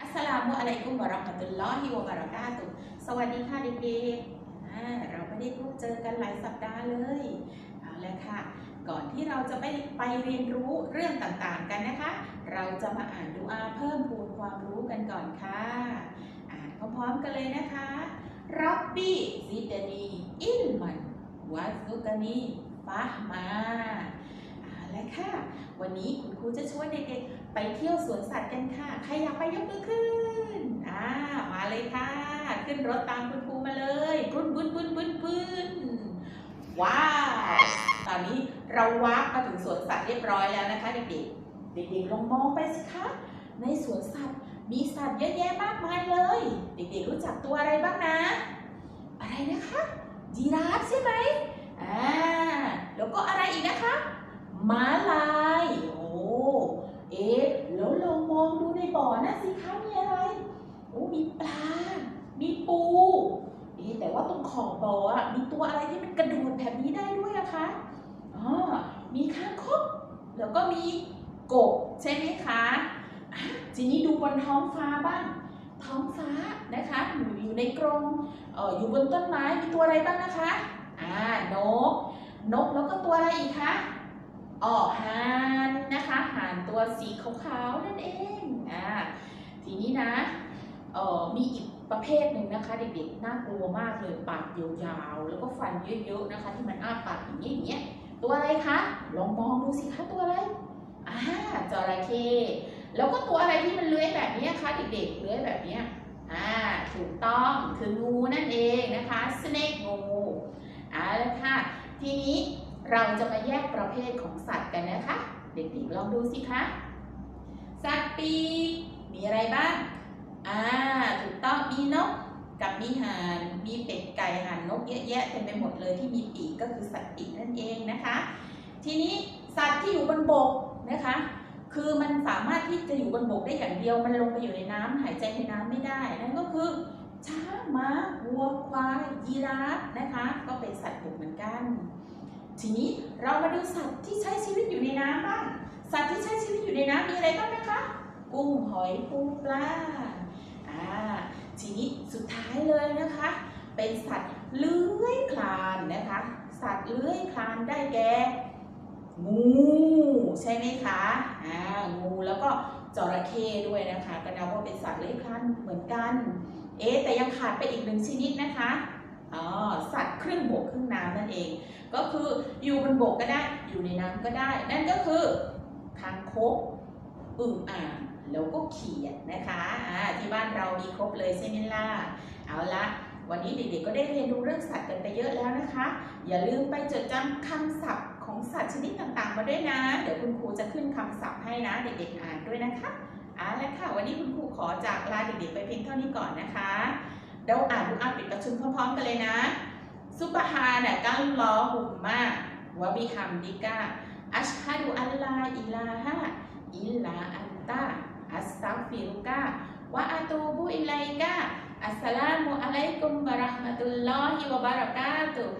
อัสสลามุอะลัยกุมวะเราะมะตุลลอฮิวะบะเราะกาตุสวัสดีค่ะเด็กๆเราไม่ได้พบเจอกันหลายสัปดาห์เลยเอาละค่ะ ก่อนที่เราจะไปไปเรียนรู้เรื่องต่างๆกันนะคะ เราจะมาอ่านดูอาเพิ่มพูนความรู้กันก่อนค่ะ อ่านพร้อมๆกันเลยนะคะรับบี้ซิดนีอิลมันวัซุกานีฟะมา เอาละค่ะ วันนี้คุณครูจะชวนเด็กๆไปเที่ยวสวนสัตว์กันค่ะ ใครอยากไปยกมือขึ้น อ่า มาเลยค่ะ ขึ้นรถตามคุณครูมาเลยปุ้นปุ้นปุ้นปุ้นปุ้นว้าว ตอนนี้เราวาร์ปมาถึงสวนสัตว์เรียบร้อยแล้วนะคะ เด็กๆ เด็กๆลองมองไปสิคะ ในสวนสัตว์มีสัตว์เยอะแยะมากมายเลย เด็กๆรู้จักตัวอะไรบ้างนะ อะไรนะคะ ยีราฟใช่ไหมอ่า แล้วก็อะไรอีกนะคะ ม้าลาย โอ้ เอ๊ะ แล้วลองมองดูในบ่อนะสิคะมีอะไร โอ้ มีปลา มีปู เอ๊ะ แต่ว่าตรงขอบบ่ออะมีตัวอะไรที่มันกระโดดแบบนี้ได้ด้วยอะคะ อ๋อ มีข้างคกแล้วก็มีกบใช่ไหมคะอะทีนี้ดูบนท้องฟ้าบ้าง ท้องฟ้านะคะอยู่อยู่ในกรงเอออยู่บนต้นไม้มีตัวอะไรบ้างนะคะ อ่านก นกแล้วก็ตัวอะไรอีกคะ อ๋อห่านนะคะห่านตัวสีขาวๆนั่นเองอ่าทีนี้นะเอ่อมีอีกประเภทหนึ่งนะคะ เด็กๆน่ากลัวมากเลยปากยาวๆแล้วก็ฟันเยอะๆนะคะ ที่มันอ้าปากอย่างนี้อย่างเงี้ยตัวอะไรคะลองมองดูสิคะตัวอะไรอ่าจระเข้แล้วก็ตัวอะไรที่มันเลื้อยแบบนี้คะเด็กๆเลื้อยแบบเนี้ยอ่าถูกต้องคืองูนั่นเองนะคะ snake งูอ่าแล้วค่ะทีนี้ เราจะมาแยกประเภทของสัตว์กันนะคะ เด็กๆลองดูสิคะ สัตว์ปีมีอะไรบ้าง อ่า ถูกต้องมีนกกับมีห่าน มีเป็ดไก่ห่านนกเยอะแยะเต็มไปหมดเลยที่มีปีกก็คือสัตว์ปีกนั่นเองนะคะ ทีนี้สัตว์ที่อยู่บนบกนะคะ คือมันสามารถที่จะอยู่บนบกได้อย่างเดียว มันลงไปอยู่ในน้ำหายใจในน้ำไม่ได้ นั่นก็คือช้างม้าวัวควายยีราฟนะคะ ก็เป็นสัตว์บกเหมือนกัน ทีนี้เรามาดูสัตว์ที่ใช้ชีวิตอยู่ในน้ำบ้าง สัตว์ที่ใช้ชีวิตอยู่ในน้ำมีอะไรบ้างนะคะ กุ้งหอยปูปลา อ่า ทีนี้สุดท้ายเลยนะคะ เป็นสัตว์เลื้อยคลานนะคะ สัตว์เลื้อยคลานได้แก่ งูใช่ไหมคะ อ่า งูแล้วก็จระเข้ด้วยนะคะ ก็นับว่าเป็นสัตว์เลื้อยคลานเหมือนกัน เอ๊แต่ยังขาดไปอีกหนึ่งชนิดนะคะ อ๋อสัตว์ครึ่งบกครึ่งน้ำนั่นเอง ก็คืออยู่บนบกก็ได้อยู่ในน้ำก็ได้ นั่นก็คือคางคกอึ่งอ่างแล้วก็เขียดนะคะอ่าที่บ้านเรามีครบเลยใช่ไหมล่ะเอาละวันนี้เด็กๆก็ได้เรียนรู้เรื่องสัตว์กันไปเยอะแล้วนะคะ อย่าลืมไปจดจำคำศัพท์ของสัตว์ชนิดต่างๆ มาด้วยนะ เดี๋ยวคุณครูจะขึ้นคำศัพท์ให้นะเด็กๆอ่านด้วยนะคะเอาละค่ะ วันนี้คุณครูขอจากลาเด็กๆไปเพียงเท่านี้ก่อนนะคะ เราอ่านดูอาปิดประชุมพร้อมๆกันเลยนะซุบฮานะกัลลอฮุมมาวะบิฮัมดิกะอัชฮะดูอัลลาอิลาฮะอิลลาอันตาอัสตัฟิรุกะวะอะตูบุอิไลกะอัสสลามุอะลัยกุมบะเราะห์มะตุลลอฮิวะบะเราะกาตุฮ